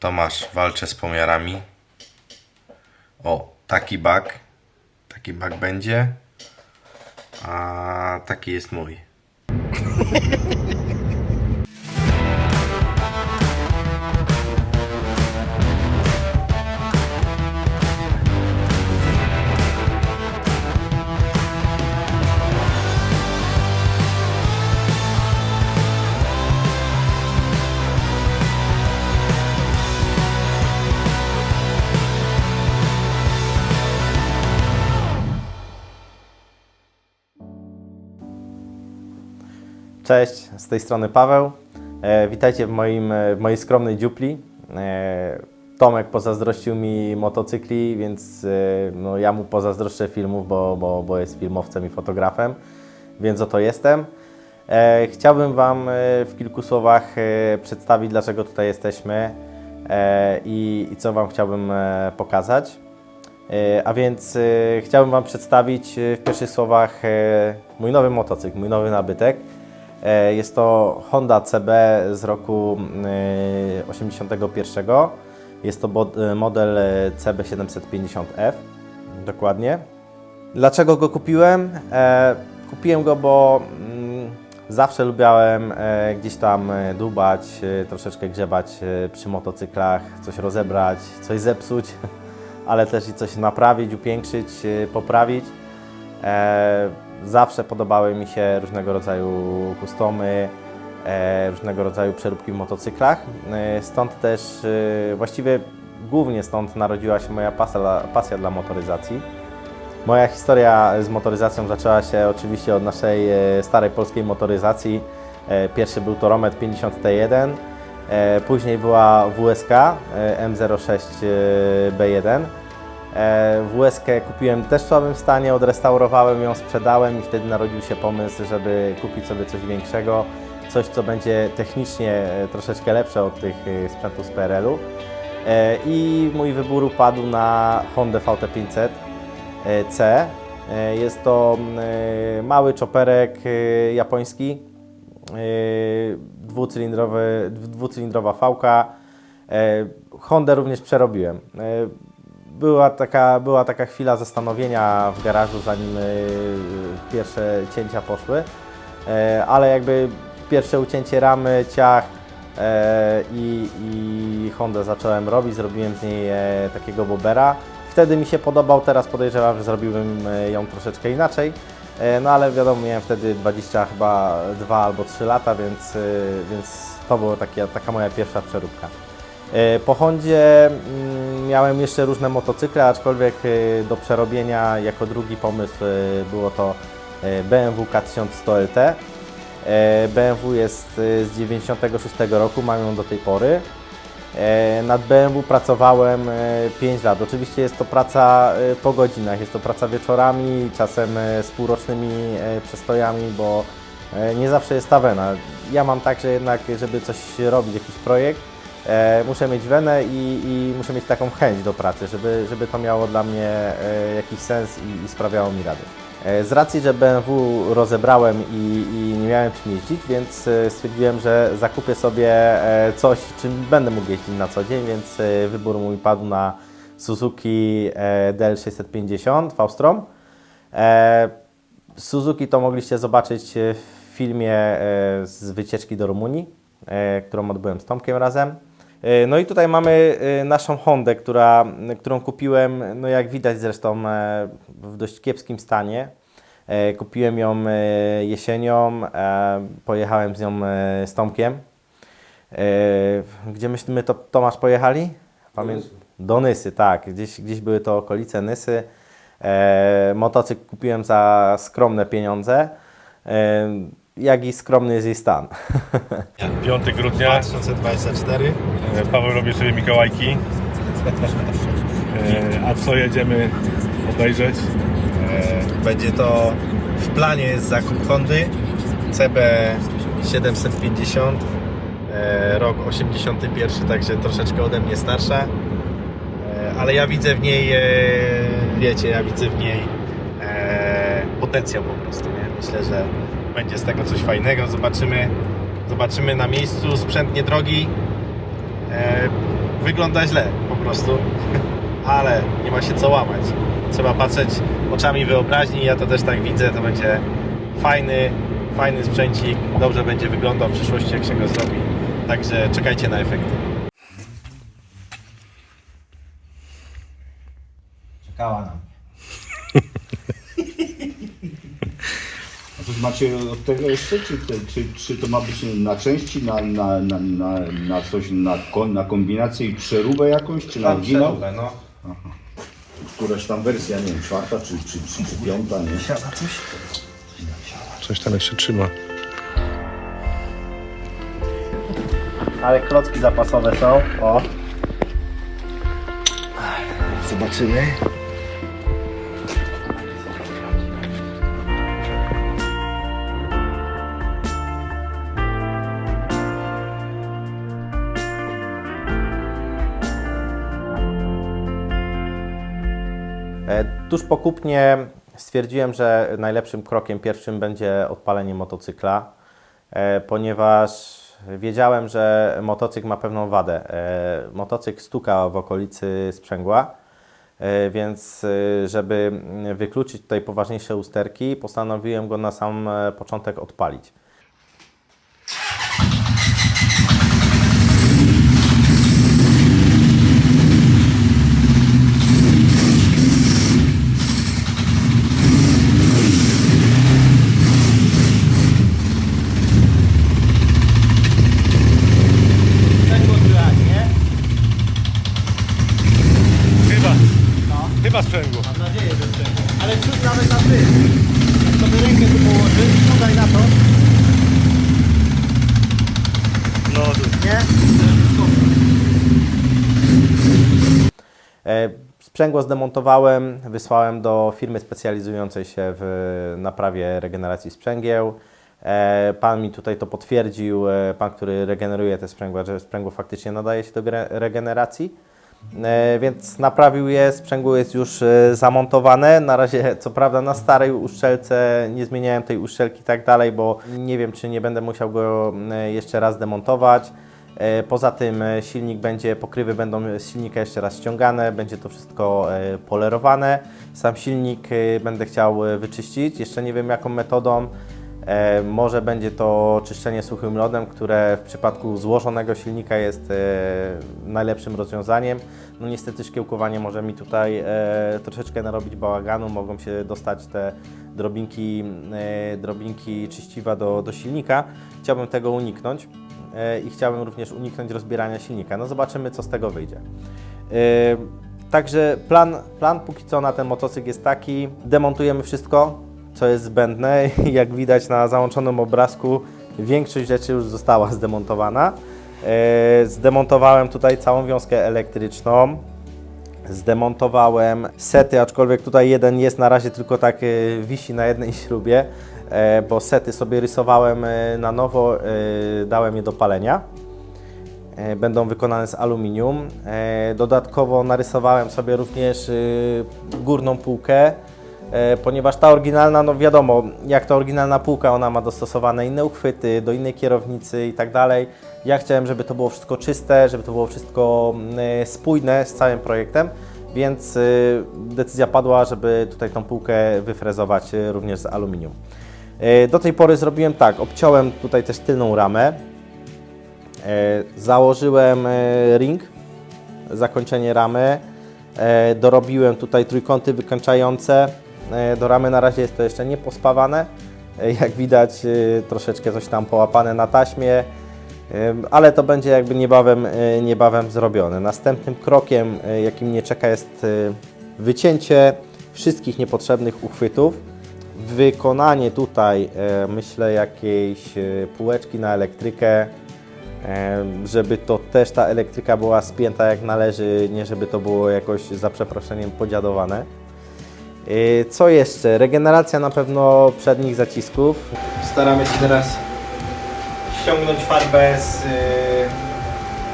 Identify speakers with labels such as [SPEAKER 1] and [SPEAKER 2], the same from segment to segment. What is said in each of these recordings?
[SPEAKER 1] Tomasz walczy z pomiarami. O, taki bak. Taki bak będzie. A taki jest mój.
[SPEAKER 2] Cześć, z tej strony Paweł. E, witajcie w, moim, e, w mojej skromnej dziupli. E, Tomek pozazdrościł mi motocykli, więc e, no, ja mu pozazdroszczę filmów, bo, bo, bo jest filmowcem i fotografem, więc oto jestem. E, chciałbym Wam e, w kilku słowach e, przedstawić, dlaczego tutaj jesteśmy e, i, i co Wam chciałbym pokazać. A więc e, chciałbym Wam przedstawić w pierwszych słowach e, mój nowy motocykl, mój nowy nabytek. E, Jest to Honda CB z roku e, 81. Jest to e, model e, CB750F, dokładnie. Dlaczego go kupiłem? E, kupiłem go, bo mm, zawsze lubiałem e, gdzieś tam e, dłubać, e, troszeczkę grzebać e, przy motocyklach, coś rozebrać, coś zepsuć, ale też i coś naprawić, upiększyć, e, poprawić. Zawsze podobały mi się różnego rodzaju kustomy, e, różnego rodzaju przeróbki w motocyklach. E, stąd też, e, właściwie głównie stąd narodziła się moja pasja, pasja dla motoryzacji. Moja historia z motoryzacją zaczęła się oczywiście od naszej starej polskiej motoryzacji. Pierwszy był to Romet 50T1, e, później była WSK e, M06B1. E, WSK kupiłem też w słabym stanie, odrestaurowałem ją, sprzedałem i wtedy narodził się pomysł, żeby kupić sobie coś większego, coś co będzie technicznie e, troszeczkę lepsze od tych e, sprzętów z PRL-u. I mój wybór upadł na Honda VT500 e, C. E, Jest to mały czoperek japoński, dwucylindrowy, dwucylindrowa fałka. Hondę również przerobiłem. Była taka, była taka chwila zastanowienia w garażu, zanim e, pierwsze cięcia poszły, E, ale jakby pierwsze ucięcie ramy, ciach e, i, i Hondę zacząłem robić, zrobiłem z niej e, takiego bobera. Wtedy mi się podobał, teraz podejrzewam, że zrobiłbym ją troszeczkę inaczej. No ale wiadomo, miałem wtedy 20 chyba 2 albo 3 lata, więc, więc to była taka, taka moja pierwsza przeróbka. Po Hondzie mm, miałem jeszcze różne motocykle, aczkolwiek e, do przerobienia jako drugi pomysł e, było to e, BMW K1100 LT. BMW jest z 96 roku, mam ją do tej pory. Nad BMW pracowałem e, 5 lat. Oczywiście jest to praca po godzinach, jest to praca wieczorami, czasem z półrocznymi przestojami, bo nie zawsze jest ta wena. Ja mam tak, że jednak, żeby coś robić, jakiś projekt, muszę mieć wenę i, i muszę mieć taką chęć do pracy, żeby, żeby to miało dla mnie e, jakiś sens i, i sprawiało mi radość. E, Z racji, że BMW rozebrałem i, i nie miałem czym jeździć, więc e, stwierdziłem, że zakupię sobie e, coś, czym będę mógł jeździć na co dzień, więc e, wybór mój padł na Suzuki e, DL650 V-Strom. E, Suzuki to mogliście zobaczyć e, w filmie e, z wycieczki do Rumunii, e, którą odbyłem z Tomkiem razem. E, No i tutaj mamy e, naszą Hondę, która, którą kupiłem, no jak widać zresztą e, w dość kiepskim stanie. Kupiłem ją jesienią, pojechałem z nią z Tomkiem. Gdzie myśmy to, Tomasz pojechali? Pamię... Do Nysy, tak. Gdzieś, gdzieś były to okolice Nysy. Motocykl kupiłem za skromne pieniądze. E, jak i skromny jest jej stan.
[SPEAKER 3] 5 grudnia
[SPEAKER 4] 2024.
[SPEAKER 3] e, Paweł robi sobie Mikołajki. E, A co jedziemy obejrzeć?
[SPEAKER 4] E, Będzie to w planie jest zakup Hondy CB 750 e, rok 81, także troszeczkę ode mnie starsza. E, Ale ja widzę w niej, e, wiecie, ja widzę w niej e, potencjał po prostu. Nie? Myślę, że będzie z tego coś fajnego. Zobaczymy, zobaczymy na miejscu. Sprzęt niedrogi. E, wygląda źle po prostu, ale nie ma się co łamać. Trzeba patrzeć oczami wyobraźni, ja to też tak widzę, to będzie fajny, fajny sprzęcik, dobrze będzie wyglądał w przyszłości jak się go zrobi. Także czekajcie na efekty.
[SPEAKER 2] Czekała na mnie.
[SPEAKER 5] Coś macie od tego jeszcze, czy, te- czy, czy to ma być na części, na, na, na, na, na coś, na, kon- na kombinację i przeróbę jakąś, czy na oryginał?
[SPEAKER 2] no.
[SPEAKER 5] Któraś tam wersja, nie wiem, czwarta, czy, czy, czy, czy piąta, nie?
[SPEAKER 3] Coś tam jeszcze trzyma.
[SPEAKER 4] Ale klocki zapasowe są, o. Zobaczymy.
[SPEAKER 2] Tuż po kupnie stwierdziłem, że najlepszym krokiem pierwszym będzie odpalenie motocykla, e, ponieważ wiedziałem, że motocykl ma pewną wadę. E, Motocykl stuka w okolicy sprzęgła, e, więc żeby wykluczyć tutaj poważniejsze usterki, postanowiłem go na sam początek odpalić.
[SPEAKER 3] Chyba. Chyba sprzęgło.
[SPEAKER 2] Mam nadzieję, że sprzęgło. Ale czuć nawet na tym. Jak sobie rękę tu położysz, tutaj na to,
[SPEAKER 3] No, tu.
[SPEAKER 2] Nie? E, Sprzęgło zdemontowałem, wysłałem do firmy specjalizującej się w naprawie regeneracji sprzęgieł. E, Pan mi tutaj to potwierdził, e, pan, który regeneruje te sprzęgła, że sprzęgło faktycznie nadaje się do regeneracji. E, Więc naprawił je, sprzęgło jest już zamontowane. Na razie, co prawda, na starej uszczelce nie zmieniałem tej uszczelki tak dalej, bo nie wiem, czy nie będę musiał go jeszcze raz demontować. E, Poza tym e, silnik będzie, pokrywy będą z silnika jeszcze raz ściągane, będzie to wszystko e, polerowane. Sam silnik będę chciał wyczyścić, jeszcze nie wiem jaką metodą. Może będzie to czyszczenie suchym lodem, które w przypadku złożonego silnika jest najlepszym rozwiązaniem. No niestety szkiełkowanie może mi tutaj troszeczkę narobić bałaganu, mogą się dostać te drobinki, drobinki czyściwa do, do silnika. Chciałbym tego uniknąć i chciałbym również uniknąć rozbierania silnika. No zobaczymy co z tego wyjdzie. E, Także plan, plan póki co na ten motocykl jest taki, demontujemy wszystko, co jest zbędne. Jak widać na załączonym obrazku, większość rzeczy już została zdemontowana. E, Zdemontowałem tutaj całą wiązkę elektryczną. Zdemontowałem sety, aczkolwiek tutaj jeden jest na razie tylko tak e, wisi na jednej śrubie, e, bo sety sobie rysowałem e, na nowo, e, dałem je do palenia. E, Będą wykonane z aluminium. E, Dodatkowo narysowałem sobie również górną półkę, e, ponieważ ta oryginalna, no wiadomo, jak ta oryginalna półka, ona ma dostosowane inne uchwyty, do innej kierownicy i tak dalej. Ja chciałem, żeby to było wszystko czyste, żeby to było wszystko mm, spójne z całym projektem, więc decyzja padła, żeby tutaj tą półkę wyfrezować również z aluminium. E, Do tej pory zrobiłem tak, obciąłem tutaj też tylną ramę, E, Założyłem e, ring, zakończenie ramy. Dorobiłem tutaj trójkąty wykończające. E, Do ramy na razie jest to jeszcze nie pospawane. Jak widać troszeczkę coś tam połapane na taśmie, ale to będzie jakby niebawem, niebawem zrobione. Następnym krokiem, e, jaki mnie czeka jest wycięcie wszystkich niepotrzebnych uchwytów. Wykonanie tutaj, e, myślę, jakiejś e, półeczki na elektrykę, Em, żeby to też ta elektryka była spięta jak należy, nie żeby to było jakoś za przeproszeniem podziadowane. Co jeszcze? Regeneracja na pewno przednich zacisków. Staramy się teraz ściągnąć farbę z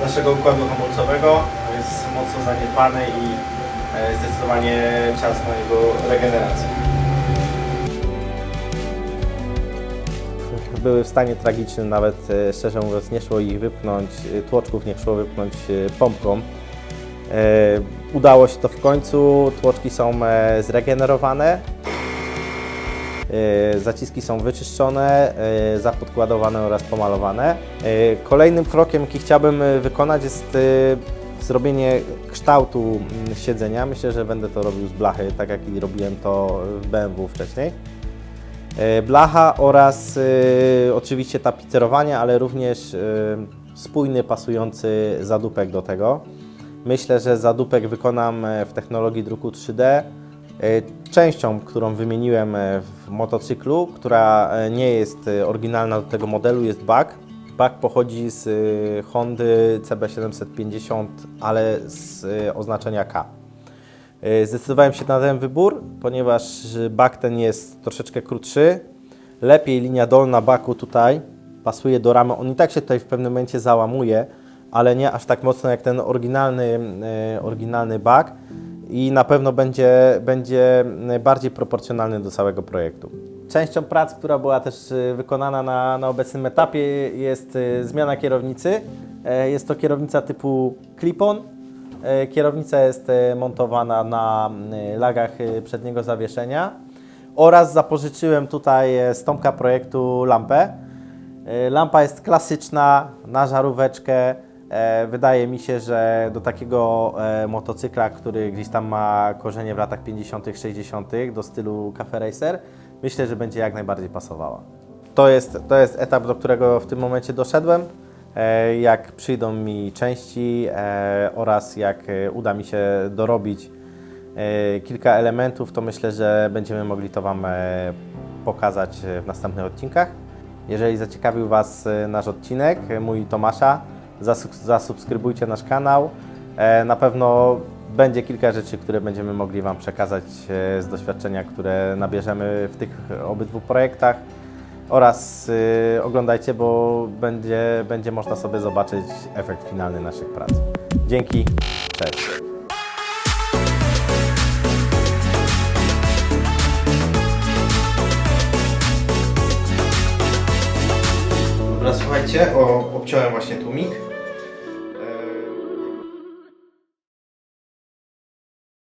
[SPEAKER 2] naszego układu hamulcowego. Jest mocno zaniedbany i e, zdecydowanie czas na jego regenerację. Były w stanie tragicznym, nawet e, szczerze mówiąc nie szło ich wypchnąć, e, tłoczków nie szło wypchnąć e, pompką. Udało się to w końcu, tłoczki są zregenerowane, zaciski są wyczyszczone, zapodkładowane oraz pomalowane. Kolejnym krokiem, jaki chciałbym wykonać jest zrobienie kształtu siedzenia. Myślę, że będę to robił z blachy, tak jak i robiłem to w BMW wcześniej. E, Blacha oraz e, oczywiście tapicerowanie, ale również e, spójny, pasujący zadupek do tego. Myślę, że zadupek wykonam w technologii druku 3D. E, Częścią, którą wymieniłem w motocyklu, która nie jest oryginalna do tego modelu, jest bak. Bak pochodzi z Hondy CB750, ale z oznaczenia K. E, Zdecydowałem się na ten wybór, ponieważ bak ten jest troszeczkę krótszy. Lepiej linia dolna baku tutaj pasuje do ramy. On i tak się tutaj w pewnym momencie załamuje, ale nie aż tak mocno jak ten oryginalny, e, oryginalny bak i na pewno będzie, będzie bardziej proporcjonalny do całego projektu. Częścią prac, która była też e, wykonana na, na obecnym etapie jest e, zmiana kierownicy. E, Jest to kierownica typu clip-on, E, Kierownica jest e, montowana na e, lagach e, przedniego zawieszenia oraz zapożyczyłem tutaj e, z Tomka projektu lampę. E, Lampa jest klasyczna, na żaróweczkę. E, Wydaje mi się, że do takiego e, motocykla, który gdzieś tam ma korzenie w latach 50., 60., do stylu Cafe Racer, myślę, że będzie jak najbardziej pasowała. To jest, to jest etap, do którego w tym momencie doszedłem. E, Jak przyjdą mi części e, oraz jak e, uda mi się dorobić kilka elementów, to myślę, że będziemy mogli to Wam pokazać w następnych odcinkach. Jeżeli zaciekawił Was nasz odcinek, mój Tomasza, zasub- zasubskrybujcie nasz kanał. Na pewno będzie kilka rzeczy, które będziemy mogli Wam przekazać z doświadczenia, które nabierzemy w tych obydwu projektach oraz y, oglądajcie, bo będzie, będzie można sobie zobaczyć efekt finalny naszych prac. Dzięki, cześć. Dobra, słuchajcie, o, obciąłem właśnie tłumik.